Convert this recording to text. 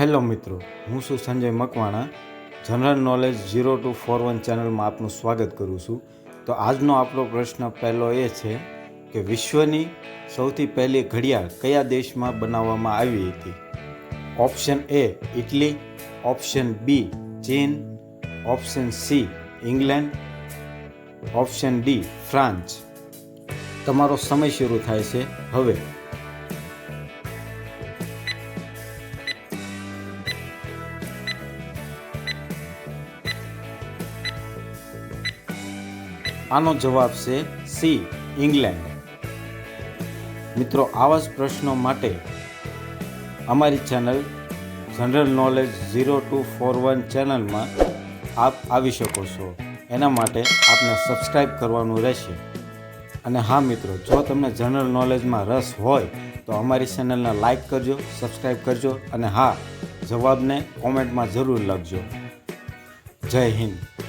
Hello મિત્રો, હું છું Sanjay Makwana. General knowledge zero two four one ચેનલમાં આપનું સ્વાગત કરું છું. તો આજનો આપણો પ્રશ્ન પહેલો એ છે કે વિશ્વની સૌથી પહેલી ઘડિયાળ કયા દેશમાં બનાવવામાં આવી હતી? Option A Italy, option B ચીન, option C England, option D France. તમારો સમય શરૂ થાય છે. હવે આનો જવાબ છે સી, ઇંગ્લેન્ડ. મિત્રો, આવા જ પ્રશ્નો માટે અમારી channel general knowledge zero two four one ચેનલમાં આપ આવી શકો છો. એના માટે આપને સબસ્ક્રાઈબ કરવાનું રહેશે. અને હા, મિત્રો, જો તમને જનરલ નોલેજમાં રસ હોય, તો અમારી ચેનલને લાઈક કરજો સબસ્ક્રાઈબ કરજો અને હા, જવાબને કોમેન્ટમાં જરૂર લખજો. જય હિન્દ.